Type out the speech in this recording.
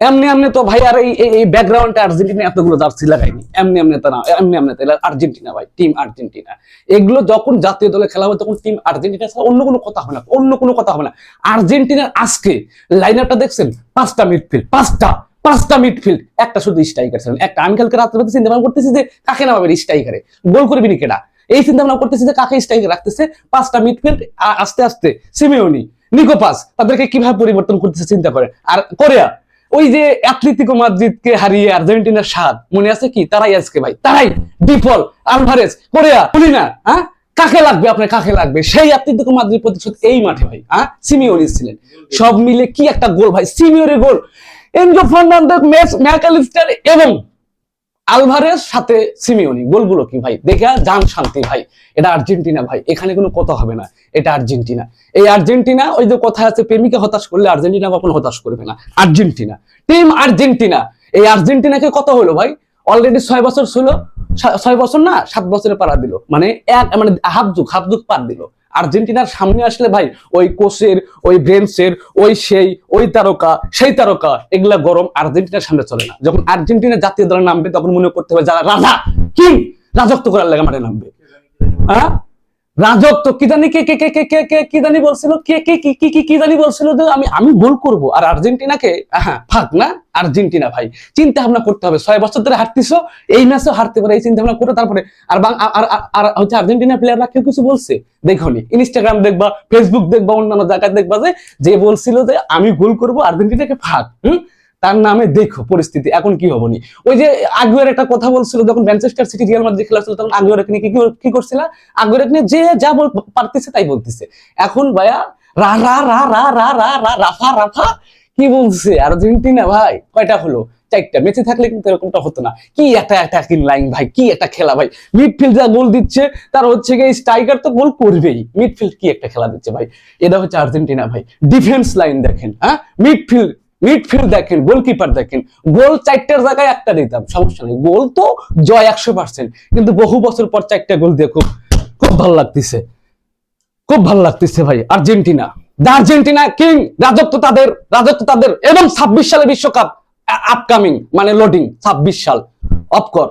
এমনি এমনি তো ভাই আর এই ব্যাকগ্রাউন্ডে আর্জেন্টিনা এতগুলো জার্সি লাগায়নি। এমনি এমনি তো না এমনি এমনি তো এরা আর্জেন্টিনা ভাই টিম আর্জেন্টিনা। এগুলো যখন জাতীয় দলে খেলা হবে তখন টিম আর্জেন্টিনা ছাড়া অন্য কোনো কথা হবে না, অন্য কোনো কথা হবে না। আর্জেন্টিনার আজকে লাইন আপটা দেখছেন? পাঁচটা মিডফিল্ড পাঁচটা পাঁচটা মিডফিল্ড একটা শুধু স্ট্রাইকার ছিলেন, একটা। আমি কালকে রাত্রে রাতে চিন্তা ভাবনা করতেছি যে কাকে নামাবে স্ট্রাইকারে গোল করবি নি কেডা? এই চিন্তা ভাবনা করতেছি যে কাকে স্ট্রাইকার রাখতেছে? পাঁচটা মিডফিল্ড আস্তে আস্তে। সিমিওনি, নিকোপাস, তাদেরকে কীভাবে পরিবর্তন করতেছে চিন্তা করে আর কোরিয়া ওই যে অ্যাথলেটিকো মাদ্রিদকে হারিয়ে আর্জেন্টিনার স্বাদ, মনে আছে কি? তারাই আজকে ভাই, তারাই। ডিফল আলভারেজ, কোরিয়া, পুলিনা হ্যাঁ কাকে লাগবে? আপনার কাকে লাগবে? সেই অ্যাথলেটিকো মাদ্রিদ প্রতিশোধ এই মাঠে ভাই হ্যাঁ সিমিওর ছিলেন। সব মিলে কি একটা গোল ভাই সিমিওরের গোল। Enzo Fernandez Messi Mac Allister এবং আলভারেজ সাথে সিমিওনি গোলগুলো কি ভাই? দেখে যান শান্তি ভাই। এটা আর্জেন্টিনা ভাই। এখানে কোনো কথা হবে না। এটা আর্জেন্টিনা। এই আর্জেন্টিনা, ওই যে কথা আছে, প্রেমিকা হতাশ করলে আর্জেন্টিনা কখনো হতাশ করবে না। আর্জেন্টিনা। Team Argentina. এই আর্জেন্টিনাকে কত হলো ভাই? অলরেডি ছয় বছর ছিল ছয় বছর না, সাত বছরে পারা দিল। মানে এক মানে হাফ যুগ হাফ যুগ পার দিল। আর্জেন্টিনার সামনে আসলে ভাই, ওই কোচের, ওই ব্রেন্সের ওই সেই, ওই তারকা, সেই তারকা, এগুলা গরম আর্জেন্টিনার সামনে চলে না। যখন আর্জেন্টিনা জাতীয় দলে নামবে, তখন মনে করতে হবে যারা রাজা, কি, রাজত্ব করার লাগে মাঠে নামবে। হ্যাঁ? রাজত্ব, কি জানি কে কে কে কে কে কে, কি জানি বলছিল? কে কে, কি কি কি কি জানি বলছিল যে আমি আমি ভুল করব। আর আর্জেন্টিনাকে হ্যাঁ ফাক না, আর্জেন্টিনা ভাই, চিন্তা ভাবনা করতে হবে। ছয় বছর ধরে হারতিছো, এই ম্যাচও হারতে পারে, এই চিন্তা ভাবনা করে তারপরে আর আর হচ্ছে আর্জেন্টিনা প্লেয়াররা কেউ কিছু বলছে? দেখোনি। ইনস্টাগ্রাম দেখবা ফেসবুক দেখবা, অন্যান্য জায়গায় দেখবা যে যে বলছিল যে আমি গোল করব, আর্জেন্টিনাকে ফাক, হুম? তার নামে দেখো পরিস্থিতি, এখন কি হবনি ওই যে আগুয়ের একটা কথা বলছিল, যখন ম্যানচেস্টার সিটি রিয়াল মাদ্রিদ খেলা ছিল তখন আগুয়ের কি কি- করছিল? আগুয়ের নিয়ে যে যা পারতেছে তাই বলতেছে। এখন ভাইয়া, রা রা রা রা রা রা রা, রাফা রাফা, কি বলছে আর্জেন্টিনা ভাই, কয়টা হলো? চারটা। মেসি থাকলে কিন্তু এরকমটা হতো না। কি একটা অ্যাটাকিং লাইন ভাই, কি একটা খেলা ভাই। মিডফিল্ড যা গোল দিচ্ছে, তার হচ্ছে গিয়ে স্ট্রাইকার তো গোল করবেই। মিডফিল্ড কি একটা খেলা দিচ্ছে ভাই? এটা হচ্ছে আর্জেন্টিনা ভাই। ডিফেন্স লাইন দেখেন হ্যাঁ? মিডফিল্ড মিডফিল্ড দেখেন গোলকিপার দেখেন গোল চারটার জায়গায় একটা দিতাম, সমস্যা নেই। গোল তো জয় একশো পার্সেন্ট কিন্তু বহু বছর পর চারটা গোল দিয়ে খুব খুব ভালো লাগতেছে। খুব ভালো লাগতেছে ভাই, আর্জেন্টিনা। আর্জেন্টিনা কিং, রাজত্ব তাদের রাজত্ব তাদের, এবং ছাব্বিশ সালে বিশ্বকাপ আপকামিং মানে লোডিং ছাব্বিশ সাল অফকর